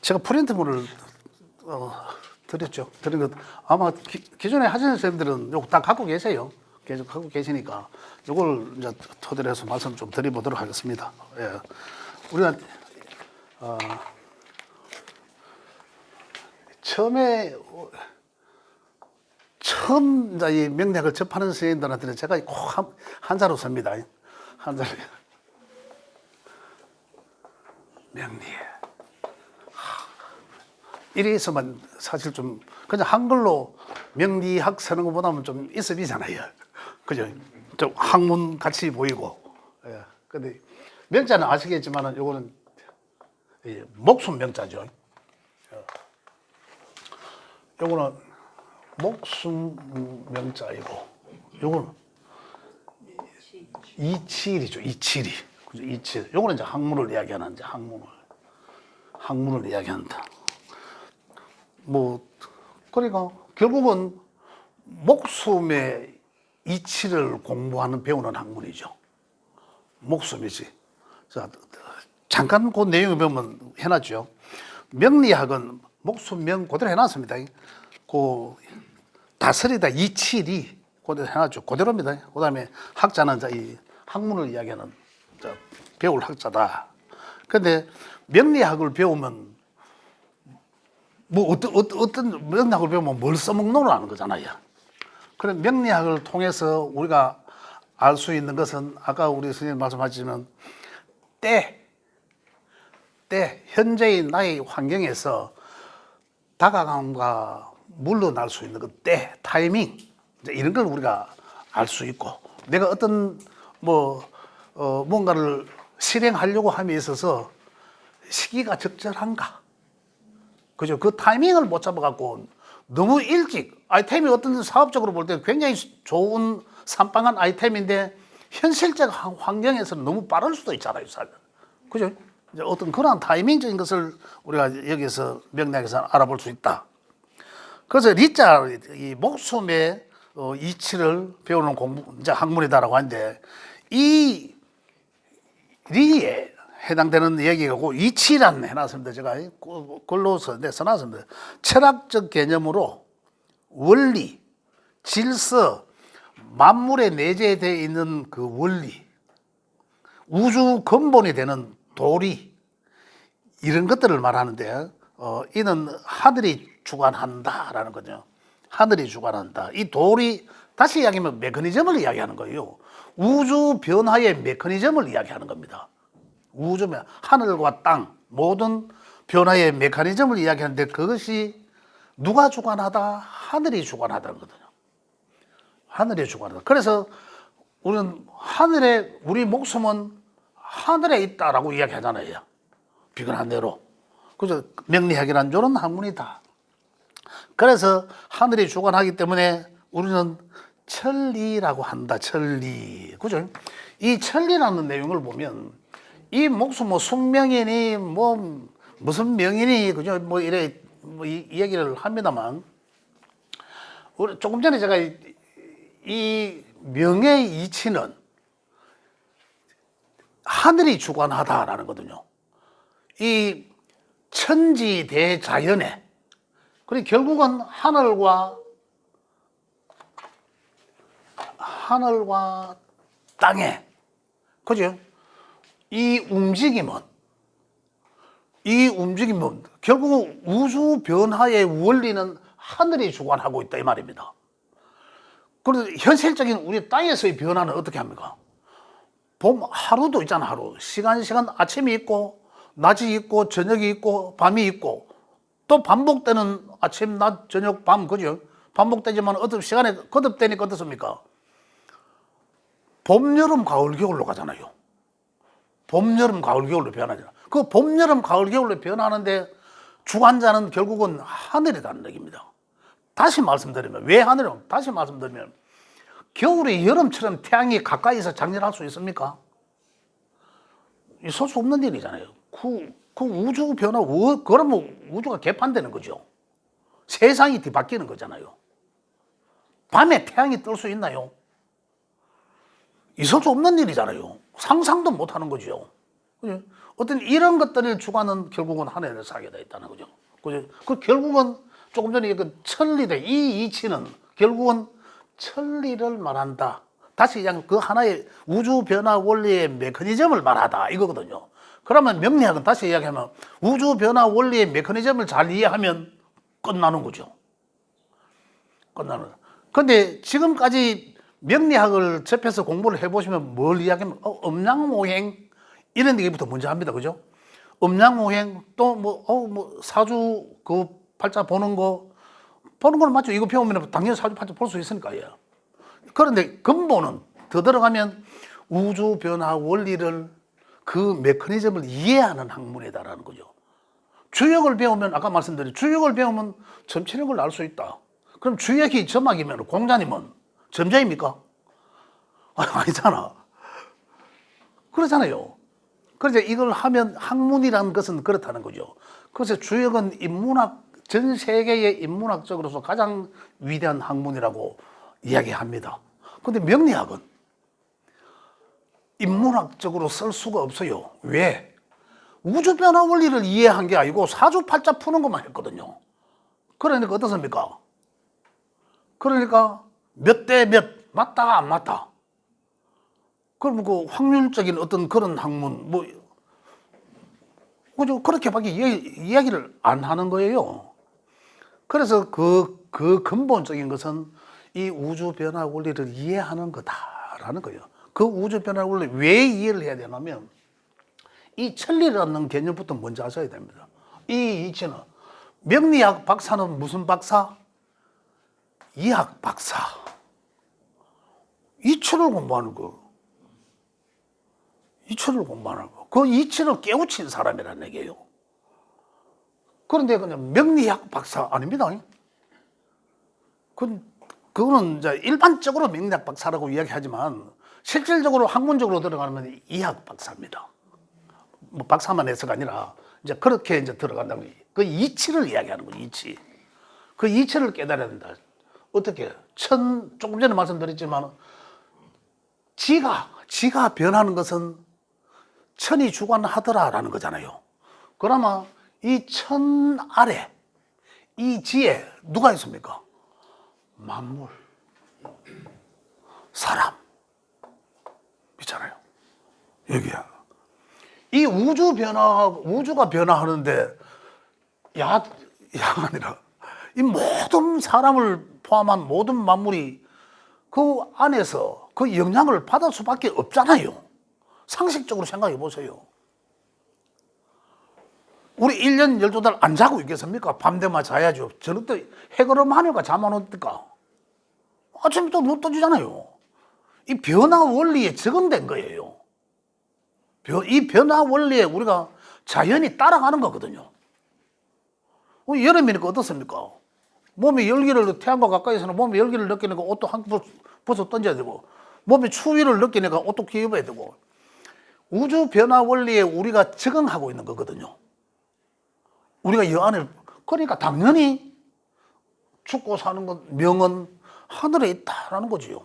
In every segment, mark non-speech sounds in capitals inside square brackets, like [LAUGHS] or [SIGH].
제가 프린트물을 어, 드렸죠. 드린 것 아마 기, 기존에 하시는 선생님들은 요거 다 갖고 계세요. 계속 갖고 계시니까 요걸 이제 토대로 해서 말씀 좀 드려보도록 하겠습니다. 예. 우리가 어, 처음에 어, 처음 이 명략을 접하는 선생님들한테는 제가 꼭 한, 한자로 씁니다. 한자로. 명리. 이래서만 사실 좀 그냥 한글로 명리학 쓰는 것보다는 좀 있어비잖아요. 그죠? 좀 학문 같이 보이고. 예. 근데 명자는 아시겠지만은 요거는 이 목숨 명자죠. 어. 요거는 목숨 명자이고 요거는 이치일이죠. 이치일이. 이치일. 요거는 이제 학문을 이야기하는 이제 학문을 학문을 이야기한다. 뭐 그러니까 결국은 목숨의 이치를 공부하는 배우는 학문이죠. 목숨이지. 자, 잠깐 그 내용을 보면 해놨죠. 명리학은 목숨 명 그대로 해놨습니다. 그 다스리다 이치리 그대로 해놨죠. 그대로입니다. 그 다음에 학자는 자, 이 학문을 이야기하는 자, 배울 학자다. 근데 명리학을 배우면 뭐 어떤 어떤, 명리학을 배우면 뭘 써먹노를 아는 거잖아요. 그래 명리학을 통해서 우리가 알 수 있는 것은 아까 우리 선생님 말씀하시지만 때, 때 현재의 나의 환경에서 다가감과 물러날 수 있는 그 때, 타이밍 이런 걸 우리가 알 수 있고 내가 어떤 뭐 어, 뭔가를 실행하려고 함에 있어서 시기가 적절한가 그죠? 그 타이밍을 못 잡아갖고 너무 일찍 아이템이 어떤 사업적으로 볼 때 굉장히 좋은 산방한 아이템인데 현실적 환- 환경에서는 너무 빠를 수도 있잖아요, 사실. 그죠? 이제 어떤 그런 타이밍적인 것을 우리가 여기서 명략에서 알아볼 수 있다. 그래서 리자 이 목숨의 어, 이치를 배우는 공부 이제 학문이다라고 하는데 이 리에 해당되는 얘기고 이치란 해놨습니다. 제가 그- 글로 써, 네, 써놨습니다. 철학적 개념으로 원리, 질서, 만물에 내재되어 있는 그 원리, 우주 근본이 되는 도리, 이런 것들을 말하는데, 어, 이는 하늘이 주관한다라는 거죠. 하늘이 주관한다. 이 도리, 다시 이야기하면 메커니즘을 이야기하는 거예요. 우주 변화의 메커니즘을 이야기하는 겁니다. 우주면 하늘과 땅 모든 변화의 메커니즘을 이야기하는데 그것이 누가 주관하다? 하늘이 주관하다는 거거든요. 하늘이 주관하다. 그래서 우리는 하늘에 우리 목숨은 하늘에 있다라고 이야기하잖아요. 비근한 대로. 그래서 명리학이란 조는 학문이다. 그래서 하늘이 주관하기 때문에 우리는 천리라고 한다. 천리. 그죠? 이 천리라는 내용을 보면 이 목숨 뭐 숙명이니 뭐 무슨 명이니 그죠? 뭐 이래 뭐이 이 얘기를 합니다만 우리 조금 전에 제가 이, 이 명의 이치는 하늘이 주관하다라는 거거든요. 이 천지 대자연에 그리고 결국은 하늘과 하늘과 땅에 그죠? 이 움직임은 이 움직임은 결국 우주 변화의 원리는 하늘이 주관하고 있다 이 말입니다. 그런데 현실적인 우리 땅에서의 변화는 어떻게 합니까? 봄 하루도 있잖아 하루 시간 시간 아침이 있고 낮이 있고 저녁이 있고 밤이 있고 또 반복되는 아침 낮 저녁 밤 그죠? 반복되지만 어떤 시간에 거듭되니까 어떻습니까? 봄 여름 가을 겨울로 가잖아요. 봄, 여름, 가을, 겨울로 변하잖아. 그 봄, 여름, 가을, 겨울로 변하는데 주관자는 결국은 하늘이라는 얘기입니다. 다시 말씀드리면, 왜 하늘이요? 다시 말씀드리면, 겨울에 여름처럼 태양이 가까이서 장렬할 수 있습니까? 있을 수 없는 일이잖아요. 그, 그 우주 변화, 어, 그러면 우주가 개판되는 거죠. 세상이 뒤바뀌는 거잖아요. 밤에 태양이 뜰 수 있나요? 있을 수 없는 일이잖아요. 상상도 못 하는 거죠. 그죠? 어떤 이런 것들을 주관은 결국은 사게 돼 있다는 거죠. 그죠? 그 결국은 조금 전에 그 천리대 이 이치는 결국은 천리를 말한다. 다시 그냥 그 하나의 우주 변화 원리의 메커니즘을 말하다 이거거든요. 그러면 명리학은 다시 이야기하면 우주 변화 원리의 메커니즘을 잘 이해하면 끝나는 거죠. 끝나는. 근데 지금까지 명리학을 접해서 공부를 해보시면 뭘 이야기하면 어, 음양오행 이런 얘기부터 먼저 합니다. 그죠? 음양오행 또 뭐, 어, 뭐 사주 그 팔자 보는 거 보는 건 맞죠. 이거 배우면 당연히 사주 팔자 볼 수 있으니까요. 그런데 근본은 더 들어가면 우주 변화 원리를 그 메커니즘을 이해하는 학문이다라는 거죠. 주역을 배우면 아까 말씀드린 주역을 배우면 점체력을 알 수 있다. 그럼 주역이 점막이면 공자님은 점자입니까? [LAUGHS] 아니, 아니잖아. 그렇잖아요. 그래서 이걸 하면 학문이라는 것은 그렇다는 거죠. 그래서 주역은 인문학 전 세계의 인문학적으로서 가장 위대한 학문이라고 이야기합니다. 근데 명리학은 인문학적으로 쓸 수가 없어요. 왜? 우주 변화 원리를 이해한 게 아니고 사주팔자 푸는 것만 했거든요. 그러니까 어떻습니까? 그러니까 몇 대 몇 맞다 안 맞다. 그럼 그 확률적인 어떤 그런 학문 뭐 그죠 그렇게밖에 이야기, 이야기를 안 하는 거예요. 그래서 그, 그 근본적인 것은 이 우주 변화 원리를 이해하는 거다라는 거예요. 그 우주 변화 원리 왜 이해를 해야 되냐면 이 천리라는 개념부터 먼저 아셔야 됩니다. 이 이치는 명리학 박사는 무슨 박사? 이학 박사. 이치를 공부하는 거. 이치를 공부하는 거. 그 이치를 깨우친 사람이라는 얘기예요. 그런데 그냥 명리학 박사 아닙니다. 그, 그거는 이제 일반적으로 명리학 박사라고 이야기하지만 실질적으로 학문적으로 들어가면 이학 박사입니다. 뭐 박사만 해서가 아니라 이제 그렇게 이제 들어간다고 그 이치를 이야기하는 거죠. 이치. 그 이치를 깨달아야 된다. 어떻게? 천 조금 전에 말씀드렸지만 지가 지가 변하는 것은 천이 주관하더라라는 거잖아요. 그러면 이 천 아래 이 지에 누가 있습니까? 만물, 사람 있잖아요. 여기야. 이 우주 변화, 우주가 변화하는데 야, 야가 아니라 이 모든 사람을 포함한 모든 만물이 그 안에서 그 영향을 받을 수밖에 없잖아요. 상식적으로 생각해 보세요. 우리 1년 12달 안 자고 있겠습니까? 밤되면 자야죠. 저녁 때 해걸음 하니까 잠 안 오니까. 아침부터 눈 떠지잖아요. 이 변화 원리에 적응된 거예요. 이 변화 원리에 우리가 자연히 따라가는 거거든요. 어, 여름이니까 어떻습니까? 몸에 열기를 태양과 가까이서는 몸에 열기를 느끼니까 옷도 한 벗어 던져야 되고 몸에 추위를 느끼니까 옷도 입어야 되고 우주 변화 원리에 우리가 적응하고 있는 거거든요. 우리가 이 안에 그러니까 당연히 죽고 사는 것 명은 하늘에 있다라는 거지요.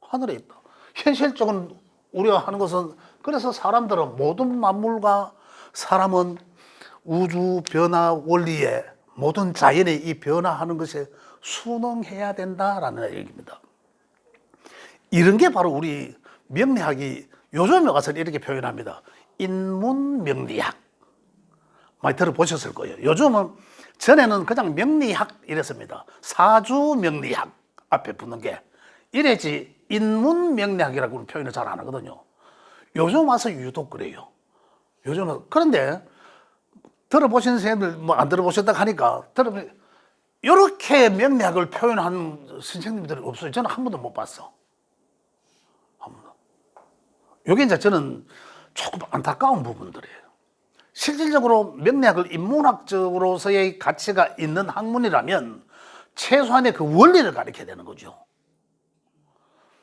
하늘에 있다. 현실적인 우리가 하는 것은 그래서 사람들은 모든 만물과 사람은 우주 변화 원리에 모든 자연의 이 변화하는 것에 순응해야 된다라는 얘기입니다. 이런 게 바로 우리 명리학이 요즘에 와서 이렇게 표현합니다. 인문명리학. 많이 들어보셨을 거예요. 요즘은 전에는 그냥 명리학 이랬습니다. 사주 명리학 앞에 붙는 게 이래지 인문 명리학이라고 표현을 잘 안 하거든요. 요즘 와서 유독 그래요. 요즘은 그런데 들어보신 선생님들 뭐 안 들어보셨다 하니까 들어보 이렇게 명리학을 표현한 선생님들이 없어요. 저는 한 번도 못 봤어. 요게 이제 저는 조금 안타까운 부분들이에요. 실질적으로 명리학을 인문학적으로서의 가치가 있는 학문이라면 최소한의 그 원리를 가르쳐야 되는 거죠.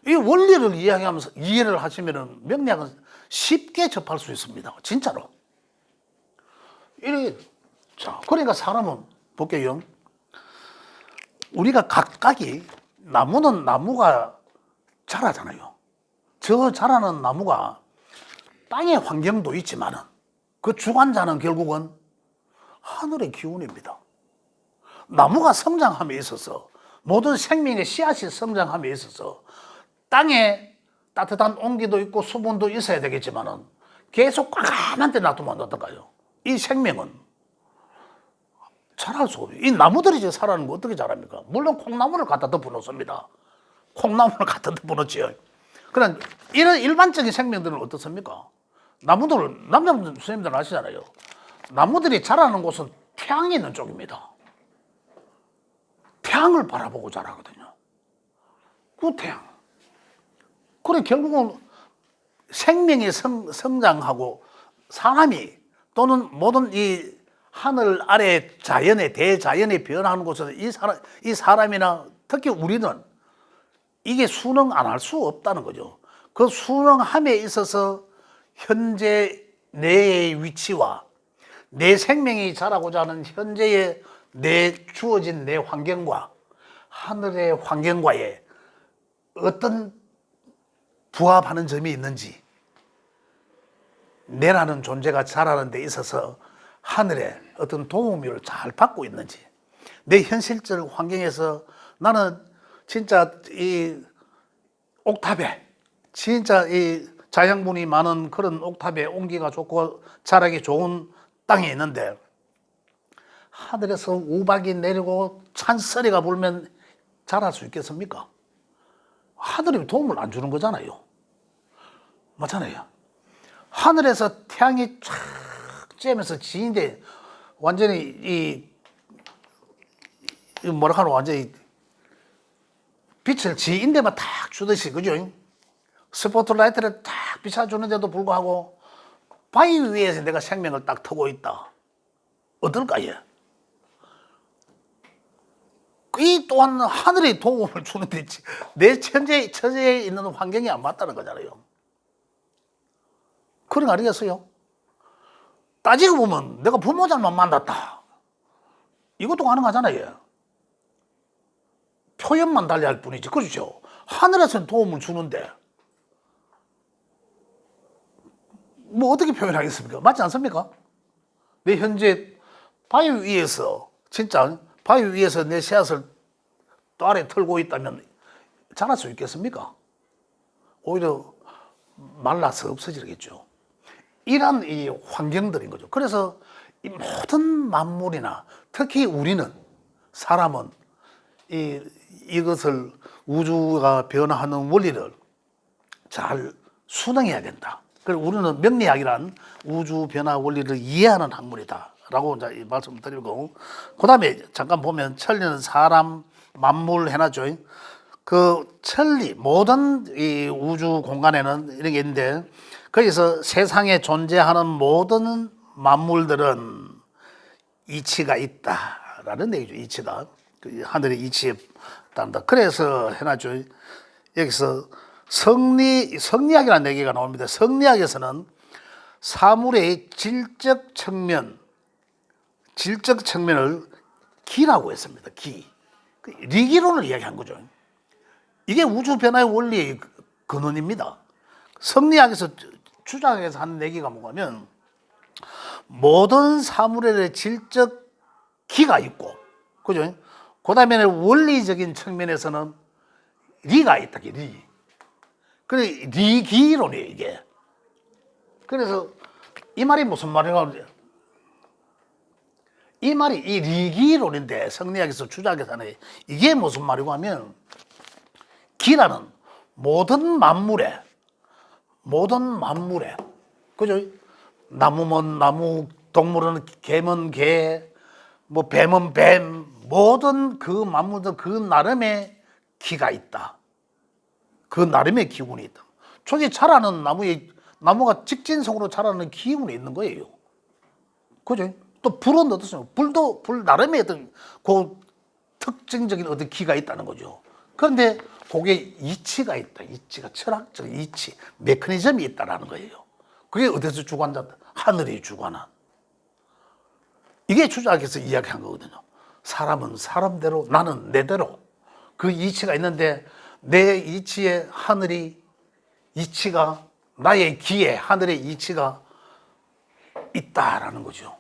이 원리를 이야기하면서 이해를 하시면은 명리학은 쉽게 접할 수 있습니다. 진짜로. 이 자, 그러니까 사람은 볼게요. 우리가 각각이 나무는 나무가 자라잖아요. 저 자라는 나무가 땅의 환경도 있지만은 그 주관자는 결국은 하늘의 기운입니다. 나무가 성장함에 있어서 모든 생명의 씨앗이 성장함에 있어서 땅에 따뜻한 온기도 있고 수분도 있어야 되겠지만은 계속 꽉한한 데 놔두면 어떨까요? 이 생명은 자랄 수 없어요. 이 나무들이 이제 자라는 거 어떻게 자랍니까? 물론 콩나물을 갖다 덮어 놓습니다. 콩나물을 [LAUGHS] 갖다 덮어 놓지요. 그런 이런 일반적인 생명들은 어떻습니까? 나무들 남자분들 선생님들 아시잖아요. 나무들이 자라는 곳은 태양이 있는 쪽입니다. 태양을 바라보고 자라거든요. 그 태양. 그래 결국은 생명이 성, 성장하고 사람이 또는 모든 이 하늘 아래 자연의 대자연이 변하는 곳에서 이 사람 이 사람이나 특히 우리는 이게 순응 안 할 수 없다는 거죠. 그 순응함에 있어서 현재 내 위치와 내 생명이 자라고자 하는 현재의 내 주어진 내 환경과 하늘의 환경과의 어떤 부합하는 점이 있는지 내라는 존재가 자라는 데 있어서 하늘의 어떤 도움을 잘 받고 있는지 내 현실적 환경에서 나는 진짜 이 옥탑에 진짜 이 자양분이 많은 그런 옥탑에 온기가 좋고 자라기 좋은 땅에 있는데 하늘에서 우박이 내리고 찬소리가 불면 자랄 수 있겠습니까? 하늘이 도움을 안 주는 거잖아요. 맞잖아요. 하늘에서 태양이 쫙 쬐면서 지인데 완전히 이, 이 뭐라 하노 완전히 빛을 지인 데만 탁 주듯이 그죠? 스포트라이트를 탁 비춰주는데도 불구하고 바위 위에서 내가 생명을 딱 터고 있다. 어떨까요? 이 또한 하늘의 도움을 주는데 내 천재, 처제에 있는 환경이 안 맞다는 거잖아요. 그런 거 아니겠어요? 따지고 보면 내가 부모 잘못 만났다. 이것도 가능하잖아요. 표현만 달리 할 뿐이지. 그렇죠? 하늘에서 도움을 주는데 뭐 어떻게 표현하겠습니까? 맞지 않습니까? 내 현재 바위 위에서 진짜 바위 위에서 내 씨앗을 또 아래 털고 있다면 자랄 수 있겠습니까? 오히려 말라서 없어지겠죠. 이런 이 환경들인 거죠. 그래서 이 모든 만물이나 특히 우리는 사람은 이 이것을 우주가 변화하는 원리를 잘 순응해야 된다. 그리고 우리는 명리학이란 우주 변화 원리를 이해하는 학문이다라고 말씀드리고 그다음에 잠깐 보면 천리는 사람 만물 해놨죠. 그 천리 모든 이 우주 공간에는 이런 게 있는데 거기서 세상에 존재하는 모든 만물들은 이치가 있다라는 얘기죠. 이치다. 그 하늘의 이치 에 따른다. 그래서 해놨죠. 여기서 성리 성리학이라는 얘기가 나옵니다. 성리학에서는 사물의 질적 측면, 질적 측면을 기라고 했습니다. 기. 그 리기론을 이야기한 거죠. 이게 우주 변화의 원리의 근원입니다. 성리학에서 주장해서 하는 얘기가 뭐냐면 모든 사물의 질적 기가 있고, 그죠? 그 다음에 원리적인 측면에서는 리가 있다, 리. 그래, 리기론이에요, 이게. 그래서 이 말이 무슨 말이가 이 말이 이 리기론인데 성리학에서 주장해서 하는 이게 무슨 말이고 하면 기라는 모든 만물에 모든 만물에 그죠? 나무면 나무, 동물은 개면 개, 뭐 뱀은 뱀, 모든 그 만물들 그 나름의 기가 있다. 그 나름의 기운이 있다. 저기 자라는 나무에 나무가 직진성으로 자라는 기운이 있는 거예요. 그죠? 또 불은 어떻습니까? 불도 불 나름의 어떤 그 특징적인 어떤 기가 있다는 거죠. 그런데 그게 이치가 있다. 이치가 철학적 이치, 메커니즘이 있다라는 거예요. 그게 어디서 주관자다? 하늘이 주관한. 이게 주작에서 이야기한 거거든요. 사람은 사람대로, 나는 내대로. 그 이치가 있는데 내 이치에 하늘이 이치가 나의 기에 하늘의 이치가 있다라는 거죠.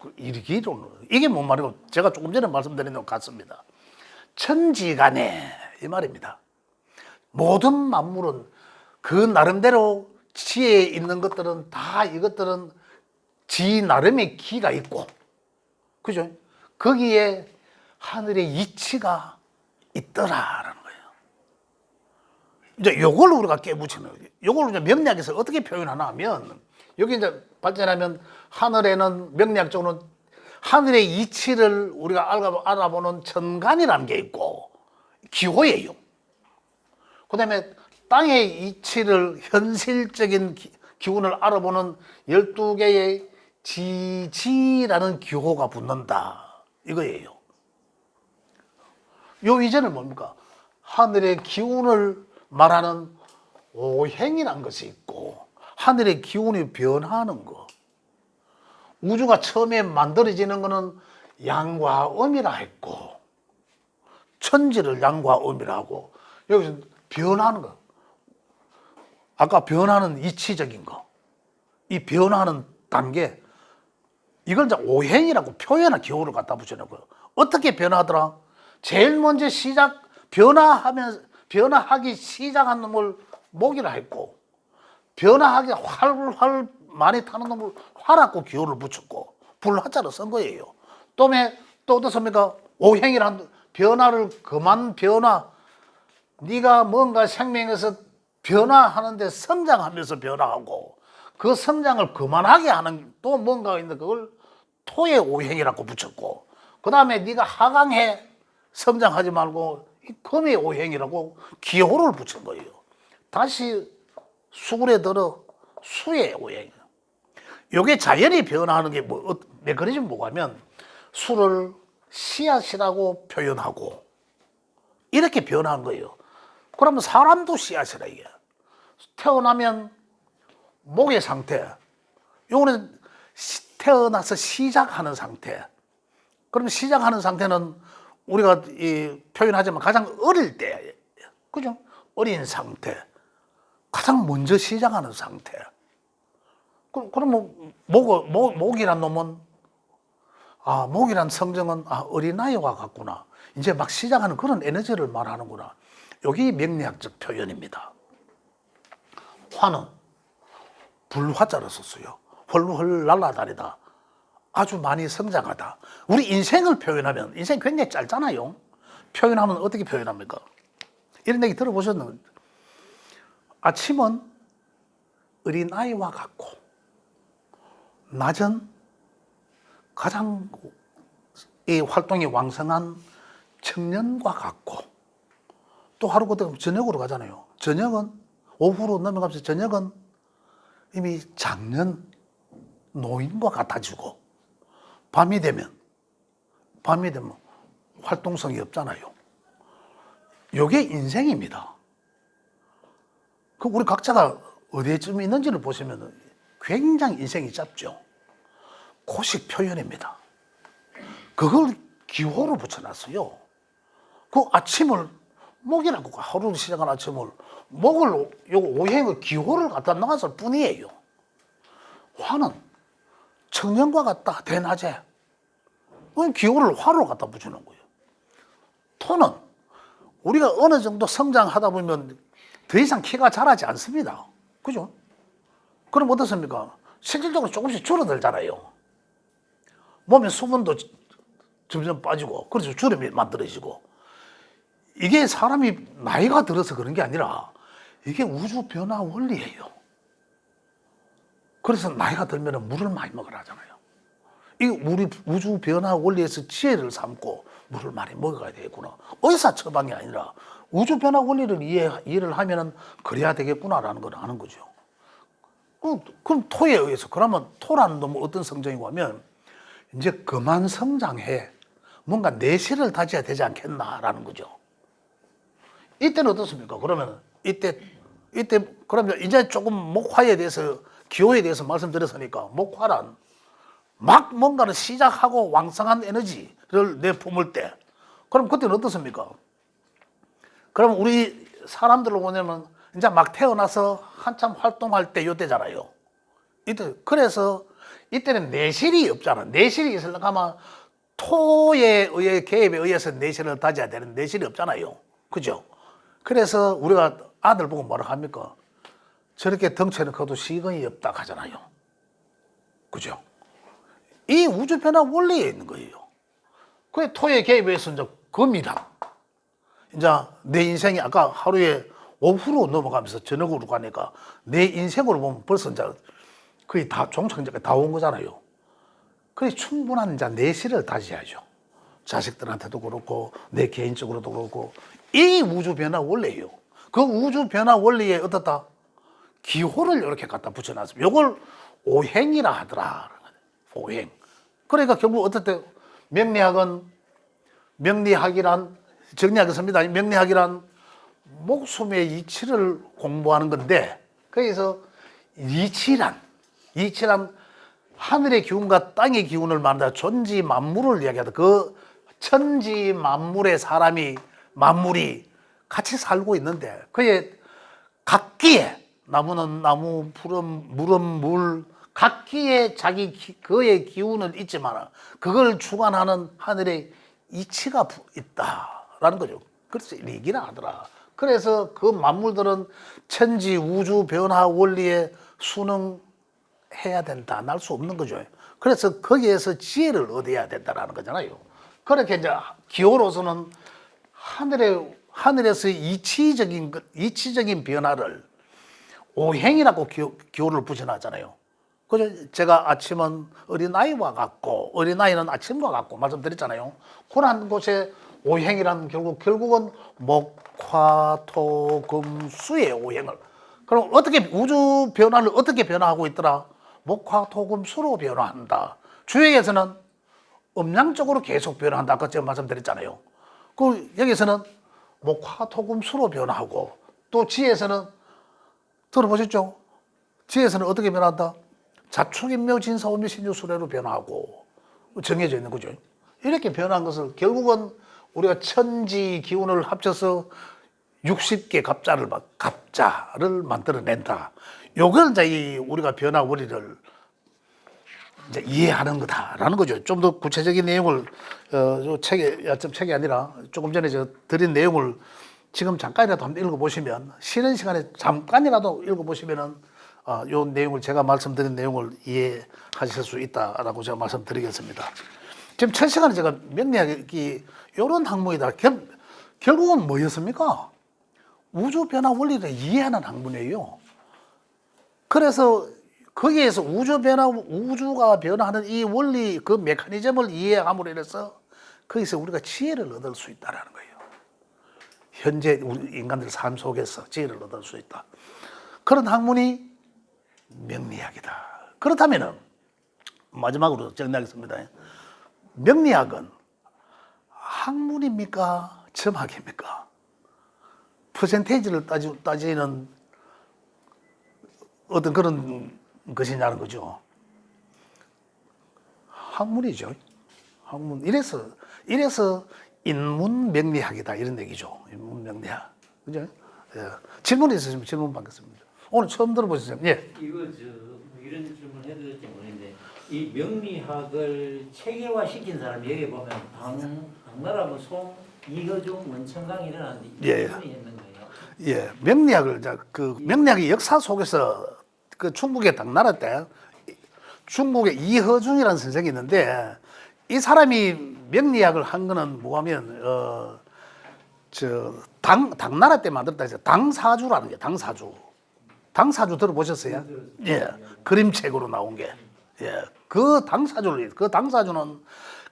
그 이기로 이게 뭔 말이고 제가 조금 전에 말씀드린 것 같습니다. 천지간에 이 말입니다. 모든 만물은 그 나름대로 지에 있는 것들은 다 이것들은 지 나름의 기가 있고 그죠? 거기에 하늘의 이치가 있더라라는 거예요. 이제 요걸 우리가 깨부치는 거예요. 요걸 이제 명리학에서 어떻게 표현하나 하면 여기 이제 발전하면 하늘에는 명리학적으로는 하늘의 이치를 우리가 알아- 알아보는 천간이라는 게 있고 기호예요. 그다음에 땅의 이치를 현실적인 기, 기운을 알아보는 12개의 지지라는 기호가 붙는다. 이거예요. 요 이전은 뭡니까? 하늘의 기운을 말하는 오행이라는 것이 있고 하늘의 기운이 변하는 거. 우주가 처음에 만들어지는 것은 양과 음이라 했고 천지를 양과 음이라 하고 여기서 변하는 거. 아까 변하는 이치적인 거. 이 변하는 단계 이걸 이제 오행이라고 표현한 기호를 갖다 붙여놓고요. 어떻게 변하더라? 제일 먼저 시작 변화하면 변화하기 시작한 놈을 목이라 했고 변화하기 활활 많이 타는 놈을 화라고 기호를 붙였고 불화자로 쓴 거예요. 또에 또 어떻습니까? 오행이란 변화를 그만 변화 네가 뭔가 생명에서 변화하는데 성장하면서 변화하고 그 성장을 그만하게 하는 또 뭔가가 있는데 그걸 토의 오행이라고 붙였고 그 다음에 네가 하강해 성장하지 말고 이 금의 오행이라고 기호를 붙인 거예요. 다시 수굴에 들어 수의 오행. 요게 자연이 변화하는 게 뭐, 어, 메커니즘 뭐냐면 수를 씨앗이라고 표현하고 이렇게 변하는 거예요. 그러면 사람도 씨앗이라 이게. 태어나면 목의 상태. 요거는 시- 태어나서 시작하는 상태. 그럼 시작하는 상태는 우리가 이 표현하자면 가장 어릴 때, 그죠? 어린 상태. 가장 먼저 시작하는 상태. 그럼, 그러면 목, 목, 목이란 놈은, 아, 목이란 성정은, 아, 어린아이와 같구나. 이제 막 시작하는 그런 에너지를 말하는구나. 여기 명리학적 표현입니다. 화는 불화자를 썼어요. 헐헐 날아다니다. 아주 많이 성장하다. 우리 인생을 표현하면 인생 굉장히 짧잖아요. 표현하면 어떻게 표현합니까? 이런 얘기 들어보셨는데 아침은 어린 아이와 같고 낮은 가장 이 활동이 왕성한 청년과 같고 또 하루 그때 저녁으로 가잖아요. 저녁은 오후로 넘어가면서 저녁은 이미 장년 노인과 같아지고 밤이 되면 밤이 되면 활동성이 없잖아요. 요게 인생입니다. 그 우리 각자가 어디쯤 있는지를 보시면 굉장히 인생이 짧죠. 고식 표현입니다. 그걸 기호로 붙여놨어요. 그 아침을 목이라고 하루를 시작한 아침을 목을 요 오행의 기호를 갖다 넣었을 뿐이에요. 화는 청년과 같다 대낮에 그 기호를 화로 갖다 붙이는 거예요. 토는 우리가 어느 정도 성장하다 보면 더 이상 키가 자라지 않습니다. 그죠? 그럼 어떻습니까? 실질적으로 조금씩 줄어들잖아요. 몸에 수분도 점점 빠지고 그래서 주름이 만들어지고 이게 사람이 나이가 들어서 그런 게 아니라 이게 우주 변화 원리예요. 그래서 나이가 들면 물을 많이 먹으라 하잖아요. 이 우리 우주 변화 원리에서 지혜를 삼고 물을 많이 먹어야 되겠구나. 의사 처방이 아니라 우주 변화 원리를 이해, 이해를 하면은 그래야 되겠구나라는 걸 아는 거죠. 그, 그럼 토에 의해서 그러면 토라는 놈은 어떤 성정이고 하면 이제 그만 성장해. 뭔가 내실을 다져야 되지 않겠나라는 거죠. 이때는 어떻습니까? 그러면 이때 이때 그러면 이제 조금 목화에 대해서 기호에 대해서 말씀드렸으니까 목화란 막 뭔가를 시작하고 왕성한 에너지를 내뿜을 때 그럼 그때는 어떻습니까? 그럼 우리 사람들로 보냐면 이제 막 태어나서 한참 활동할 때 요때잖아요. 이때 그래서 이때는 내실이 없잖아. 내실이 있으려고 하면 토에 의해 개입에 의해서 내실을 다져야 되는 내실이 없잖아요. 그죠? 그래서 우리가 아들 보고 뭐라 합니까? 저렇게 덩치는 커도 시건이 없다 하잖아요. 그죠? 이 우주 변화 원리에 있는 거예요. 그게 토의 개입에서 이제 겁니다. 이제 내 인생이 아까 하루에 오후로 넘어가면서 저녁으로 가니까 내 인생으로 보면 벌써 이제 거의 다 종착역에 다온 거잖아요. 그래 충분한 이제 내실을 다져야죠. 자식들한테도 그렇고 내 개인적으로도 그렇고 이 우주 변화 원리예요. 그 우주 변화 원리에 어떻다 기호를 이렇게 갖다 붙여놨습니다. 이걸 오행이라 하더라. 오행. 그러니까 결국 어떻게 명리학은 명리학이란 정리하겠습니다. 명리학이란 목숨의 이치를 공부하는 건데 거기서 이치란 이치란 하늘의 기운과 땅의 기운을 말한다. 존지 만물을 이야기하다. 그 천지 만물의 사람이 만물이 같이 살고 있는데 그의 각기에 나무는 나무, 풀은 물은 물, 각기에 자기 기- 그의 기운을 있지만 그걸 주관하는 하늘의 이치가 부- 있다라는 거죠. 그래서 리기라 하더라. 그래서 그 만물들은 천지 우주 변화 원리에 순응해야 된다. 날 수 없는 거죠. 그래서 거기에서 지혜를 얻어야 된다라는 거잖아요. 그렇게 이제 기호로서는 하늘의 하늘에서 이치적인 것- 이치적인 변화를 오행이라고 기호, 기호를 붙여놨잖아요. 그죠? 제가 아침은 어린아이와 같고, 어린아이는 아침과 같고, 말씀드렸잖아요. 그런 곳에 오행이란 결국, 결국은 목, 화, 토, 금, 수의 오행을. 그럼 어떻게, 우주 변화를 어떻게 변화하고 있더라? 목, 화, 토, 금, 수로 변화한다. 주행에서는 음양적으로 계속 변화한다. 아까 제가 말씀드렸잖아요. 그, 여기서는 목, 화, 토, 금, 수로 변화하고, 또 지에서는 들어보셨죠? 지에서는 어떻게 변한다? 자축인묘 진사오묘 신유수레로 변하고 정해져 있는 거죠. 이렇게 변한 것을 결국은 우리가 천지 기운을 합쳐서 60개 갑자를 막 갑자를 만들어낸다. 요걸 이제 이 우리가 변화 원리를 이제 이해하는 거다라는 거죠. 좀 더 구체적인 내용을 어, 요 책에 야점 책이 아니라 조금 전에 저 드린 내용을 지금 잠깐이라도 한번 읽어보시면 쉬는 시간에 잠깐이라도 읽어보시면은 어, 요 내용을 제가 말씀드린 내용을 이해하실 수 있다라고 제가 말씀드리겠습니다. 지금 첫 시간에 제가 명리학이 이런 학문이다. 결, 결국은 뭐였습니까? 우주 변화 원리를 이해하는 학문이에요. 그래서 거기에서 우주 변화, 우주가 변화하는 이 원리, 그 메커니즘을 이해함으로 인해서 거기서 우리가 지혜를 얻을 수 있다라는 거예요. 현재 우리 인간들 삶 속에서 지혜를 얻을 수 있다. 그런 학문이 명리학이다. 그렇다면은 마지막으로 정리하겠습니다. 명리학은 학문입니까? 점학입니까? 퍼센테이지를 따지, 따지는 어떤 그런 것이냐는 거죠. 학문이죠. 학문. 이래서, 이래서 인문 명리학이다. 이런 얘기죠. 인문 명리학. 그죠? 예. 질문 있으시면 질문 받겠습니다. 오늘 처음 들어보셨어요? 예. 이거 저뭐 이런 질문 해도 될지 모르겠는데 이 명리학을 체계화 시킨 사람이 여기 보면 당 당나라 뭐송 이거중 원천강 일어났는데 예. 이분이 했는 거예요. 예, 명리학을 자, 그 명리학의 역사 속에서 그 중국의 당나라 때 중국의 이허중이라는 선생이 있는데 이 사람이 명리학을 한 거는 뭐하면 어 저당 당나라 때 만들었다 해서 당사주라는 게 당사주. 당사주 들어보셨어요? 예, 그림책으로 나온 게. 예, 그 당사주를 그 당사주는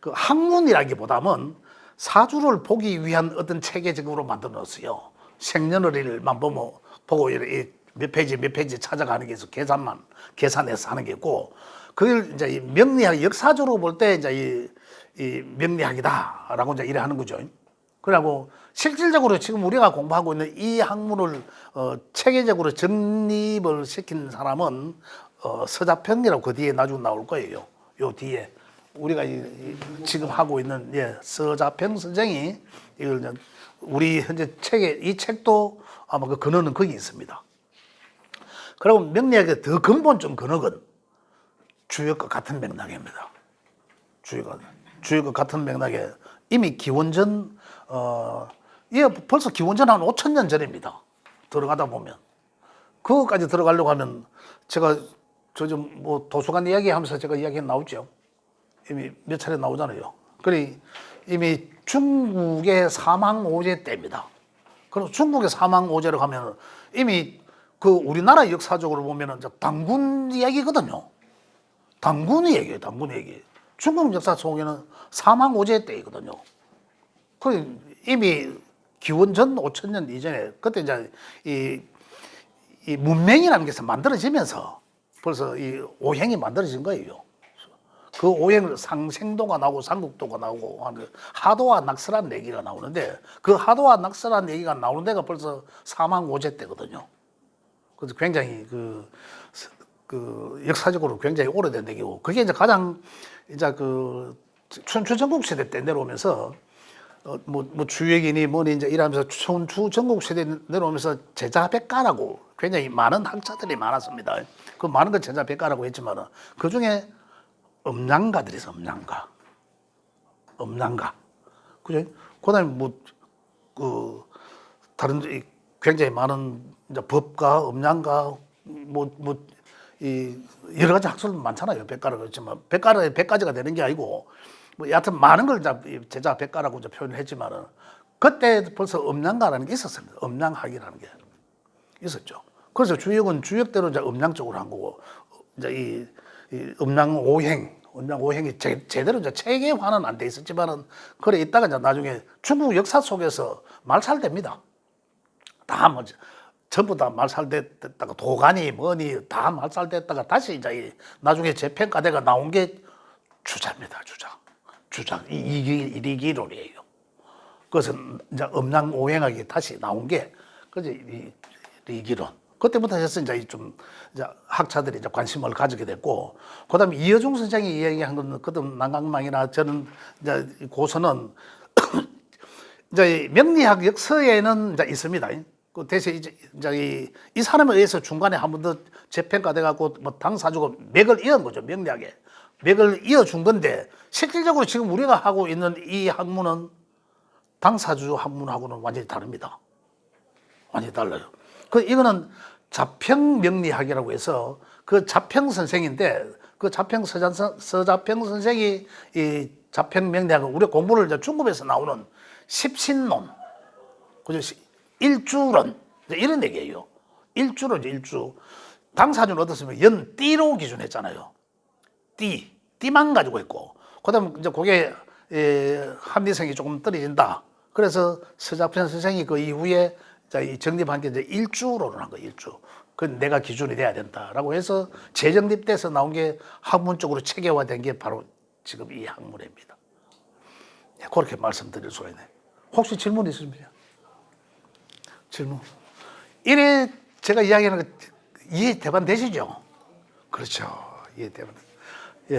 그 학문이라기보다는 사주를 보기 위한 어떤 체계적으로 만들어 놨어요. 생년월일만 보면 보고 몇 페이지 몇 페이지 찾아가는 게 있어 계산만 계산해서 하는 게 있고 그걸 이제 이 명리학 역사적으로 볼 때 이제 이, 이 명리학이다라고 이제 이래 하는 거죠. 그리고 실질적으로 지금 우리가 공부하고 있는 이 학문을 어, 체계적으로 정립을 시킨 사람은 어, 서자평이라고 그 뒤에 나중에 나올 거예요. 요 뒤에 우리가 이, 이 지금 하고 있는 예, 서자평 선생이 이걸 우리 현재 책에 이 책도 아마 그 근원은 거기 있습니다. 그리고 명리학의 더 근본적 근원은 주역과 같은 맥락입니다. 주역과 주역과 같은 맥락에 이미 기원전 어 이게 벌써 기원전 한 5천 년 전입니다. 들어가다 보면 그거까지 들어가려고 하면 제가 저좀 뭐 도서관 이야기하면서 제가 이야기 나오죠. 이미 몇 차례 나오잖아요. 그리 이미 중국의 사망 오제 때입니다. 그럼 중국의 사망 오제로 가면 이미 그 우리나라 역사적으로 보면은 당군 이야기거든요. 당군 얘기예요, 당군 얘기. 중국 역사 속에는 사망 오제 때이거든요. 그 이미 기원전 5천 년 이전에 그때 이제 이, 이 문명이라는 것이 만들어지면서 벌써 이 오행이 만들어진 거예요. 그 오행을 상생도가 나오고 삼국도가 나오고 그 하도와 낙서란 얘기가 나오는데 그 하도와 낙서란 얘기가 나오는 데가 벌써 사망 오제 때거든요. 그래서 굉장히 그, 그 역사적으로 굉장히 오래된 얘기고 그게 이제 가장 이제 그 춘추 전국 시대 때 내려오면서 어, 뭐, 뭐 주역이니 뭐니 이제 이러면서 춘추 전국 시대 내려오면서 제자 백가라고 굉장히 많은 학자들이 많았습니다. 그 많은 걸 제자 백가라고 했지만은 그 중에 음양가들이 있어, 음양가. 음양가. 그죠? 그 다음에 뭐, 그, 다른, 이 굉장히 많은 이제 법가, 음양가, 뭐, 뭐, 이, 여러 가지 학설 많잖아요. 백가라고 했지만. 백가라, 백가지가 되는 게 아니고, 뭐, 여하튼 많은 걸 제자 백가라고 이제 표현을 했지만은, 그때 벌써 음양가라는 게 있었습니다. 음양학이라는 게 있었죠. 그래서 주역은 주역대로 이제 음양 쪽으로 한 거고, 이제 이, 이 음양 오행, 음양 오행이 제, 제대로 이제 체계화는 안 돼 있었지만은 그래 있다가 이제 나중에 중국 역사 속에서 말살됩니다. 다 뭐, 전부 다 말살됐다가 도가니 뭐니 다 말살됐다가 다시 이제 이 나중에 재평가대가 나온 게 주자입니다. 주자. 주자. 이 이기 이리기론이에요. 그래서 이제 음양 오행학이 다시 나온 게 그지 이 리기론. 그때부터 해서 이제 좀 이제 학자들이 이제 관심을 가지게 됐고, 그 다음에 이여중 선생이 이야기한 거는 그든 난강망이나 저는 이제 이 고서는 [CLEARS THROAT] 이제 명리학 역서에는 이제 있습니다. 그 대신 이제, 이제 이, 이 사람에 의해서 중간에 한 번 더 재평가돼 갖고 뭐 당사주고 맥을 이은 거죠 명리학에 맥을 이어준 건데 실질적으로 지금 우리가 하고 있는 이 학문은 당사주 학문하고는 완전히 다릅니다. 완전히 달라요. 그 이거는 자평 명리학이라고 해서 그 자평 선생인데 그 자평 서자 서자평 선생이 이 자평 명리학을 우리 공부를 이제 중급에서 나오는 십신론, 그죠? 시- 일주론 이런 얘기예요. 일주론 일주. 당사주는 어떻습니까? 연 띠로 기준했잖아요. 띠, 띠만 가지고 있고, 그다음 이제 그게 에, 합리성이 조금 떨어진다. 그래서 서자편 선생이 그 이후에 자, 이 정립한 게 이제 일주론을 한 거예요, 일주. 그 내가 기준이 돼야 된다라고 해서 재정립돼서 나온 게 학문적으로 체계화된 게 바로 지금 이 학문입니다. 예, 그렇게 말씀드릴 수가 있네. 혹시 질문 있으십니까? 질문. 이래 제가 이야기하는 거 이해 대반 되시죠? 그렇죠. 이해 대반. 예.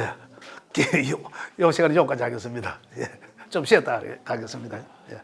[LAUGHS] 요, 요 시간에 여기까지 하겠습니다. 예. 좀 쉬었다 가겠습니다. 예.